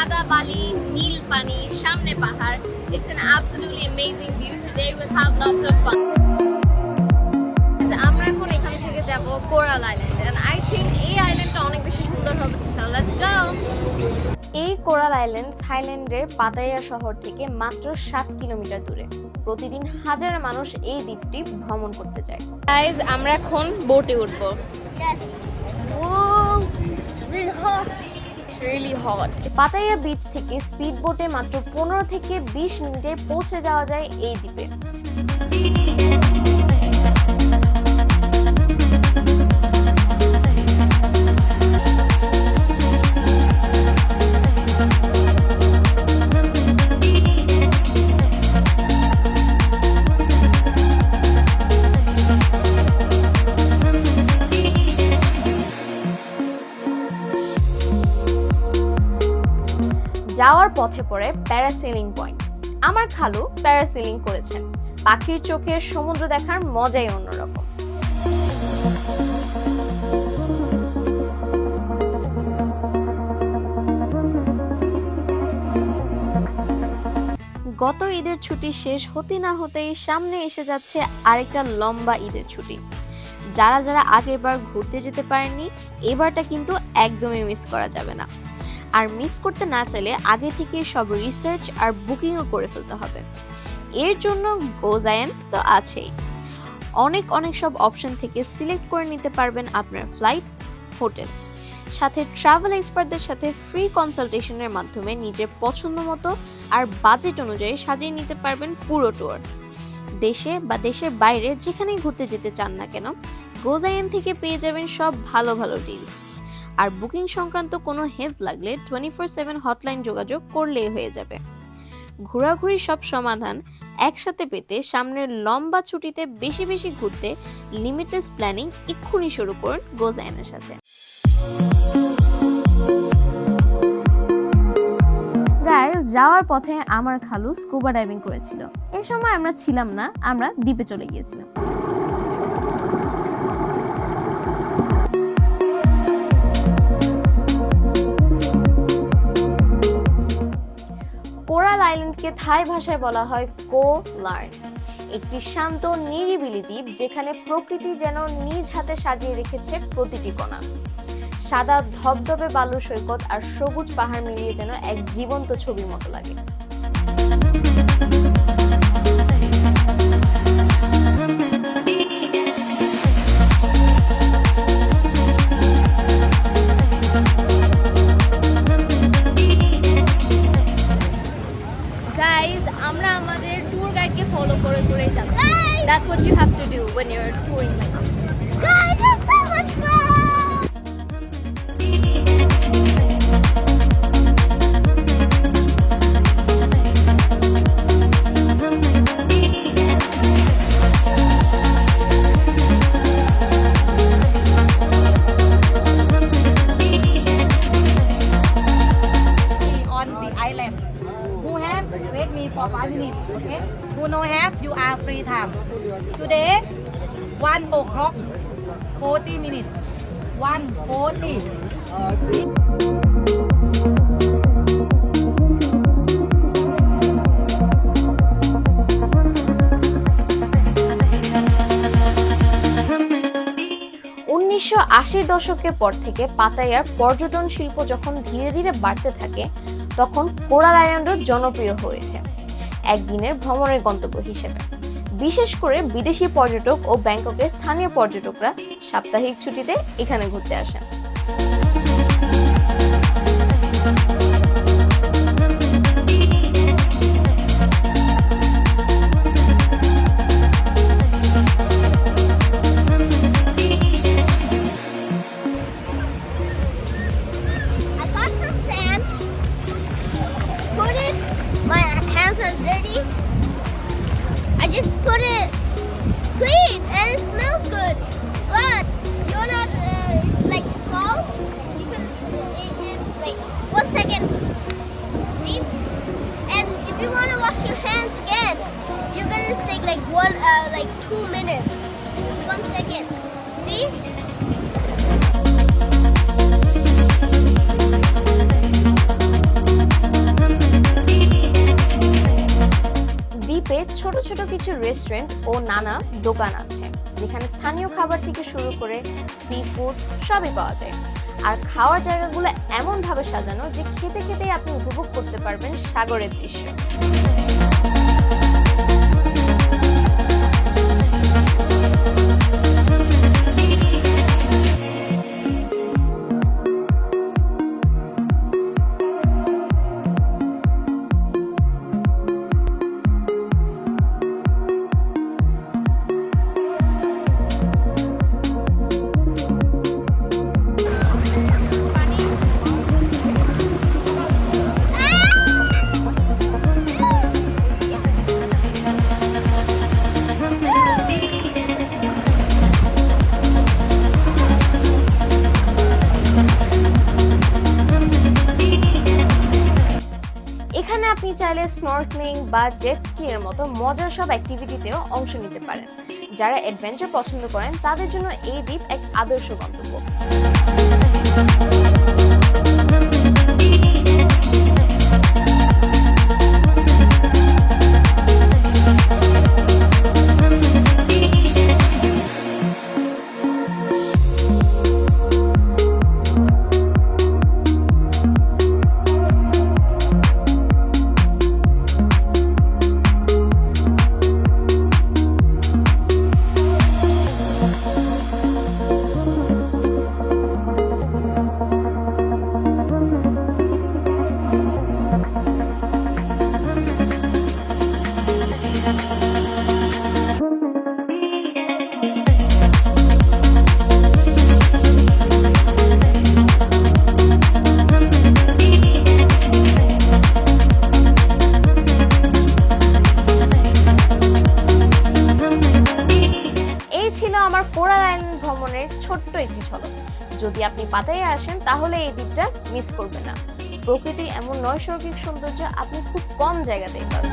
সাদা বালি নীল পানি সামনে পাহাড় it's an absolutely amazing view today will have lots of fun আমরা এখন এখান থেকে যাব coral island and I think এই আইল্যান্ডটা অনেক বেশি সুন্দর হবে সো লেটস গো এই কোরাল আইল্যান্ড থাইল্যান্ডের পাতায়া শহর থেকে মাত্র সাত কিলোমিটার দূরে। প্রতিদিন হাজার মানুষ এই দ্বীপটি ভ্রমণ করতে যায়। গাইজ আমরা এখন বোটে উঠবো. Whoa, really পাতাইয়া বিচ থেকে স্পিড বোটে মাত্র পনেরো থেকে বিশ মিনিটে পৌঁছে যাওয়া যায় এই দ্বীপে। যাওয়ার পথে পড়ে প্যারাসেলিং পয়েন্ট। আমার খালু প্যারাসেলিং করেছেন পাখির চোখে সমুদ্র দেখার মজাই অন্যরকম। গত ঈদের ছুটি শেষ হতে না হতেই সামনে এসে যাচ্ছে আরেকটা লম্বা ঈদের ছুটি। যারা যারা আগেরবার ঘুরতে যেতে পারেননি, এবারটা কিন্তু একদমই মিস করা যাবে না। আর মিস করতে না চাইলে আগে থেকে সব রিসার্চ আর বুকিংও করে ফেলতে হবে। এর জন্য গোজায়েন তো আছেই। অনেক অনেক সব অপশন থেকে সিলেক্ট করে নিতে পারবেন আপনার ফ্লাইট হোটেল সাথে ট্রাভেল এক্সপার্টদের সাথে ফ্রি কনসালটেশনের মাধ্যমে নিজের পছন্দ মতো আর বাজেট অনুযায়ী সাজিয়ে নিতে পারবেন পুরো ট্যুর দেশে বা দেশের বাইরে যেখানেই ঘুরতে যেতে চান না কেন গোজাইন থেকে পেয়ে যাবেন সব ভালো ভালো ডিলস আর বুকিং সংক্রান্ত কোনো হেল্প লাগলে টোয়েন্টি ফোর সেভেন হটলাইন যোগাযোগ করলেই হয়ে যাবে। ঘোরাঘুরি সব সমাধান একসাথে পেতে সামনের লম্বা ছুটিতে বেশি বেশি ঘুরতে লিমিটেড প্ল্যানিং এক্ষুনি শুরু করুন গোজাইনের সাথে। যাওয়ার পথে আমার খালু স্কুবা ডাইভিং করেছিল। এই সময় আমরা ছিলাম না, আমরা দ্বীপে চলে গিয়েছিলাম। কোরাল থাই ভাষায় বলা হয় কো লার্ন। একটি শান্ত, নিরিবিলি দ্বীপ যেখানে প্রকৃতি যেন নিজ হাতে সাজিয়ে রেখেছে প্রতিটি কণা। সাদা, ধবধবে বালু সৈকত আর সবুজ পাহাড় মিলিয়ে যেন এক জীবন্ত ছবির মতো লাগে। Guys that's what you have to do when you're touring like one o'clock, forty minutes. One forty. উনিশশো আশির দশকের পর থেকে পাতায়ার পর্যটন শিল্প যখন ধীরে ধীরে বাড়তে থাকে তখন কোরাল আইল্যান্ডও জনপ্রিয় হয়ে ওঠে একদিনের ভ্রমণের গন্তব্য হিসেবে বিশেষ করে বিদেশি পর্যটক ও ব্যাংককের স্থানীয় পর্যটকরা সাপ্তাহিক ছুটিতে এখানে ঘুরতে আসেন। one uh, like two minutes, one second. See? দ্বীপে ছোট ছোট কিছু রেস্টুরেন্ট ও নানা দোকান আছে যেখানে স্থানীয় খাবার থেকে শুরু করে সি ফুড সবই পাওয়া যায় আর খাওয়ার জায়গাগুলো এমনভাবে সাজানো যে খেতে খেতেই আপনি উপভোগ করতে পারবেন সাগরের দৃশ্য আপনি চাইলে স্নর্কলিং বা জেট স্কি এর মতো মজার সব অ্যাক্টিভিটিতেও অংশ নিতে পারেন। যারা অ্যাডভেঞ্চার পছন্দ করেন, তাদের জন্য এই দ্বীপ এক আদর্শ গন্তব্য। আমার কোরাল আইল্যান্ড ভ্রমণের ছোট্ট একটি ঝলক যদি আপনি পাতায় আসেন, তাহলে এই দ্বীপটা মিস করবেন না। প্রকৃতি এমন নৈসর্গিক সৌন্দর্য আপনি খুব কম জায়গাতেই পাবেন।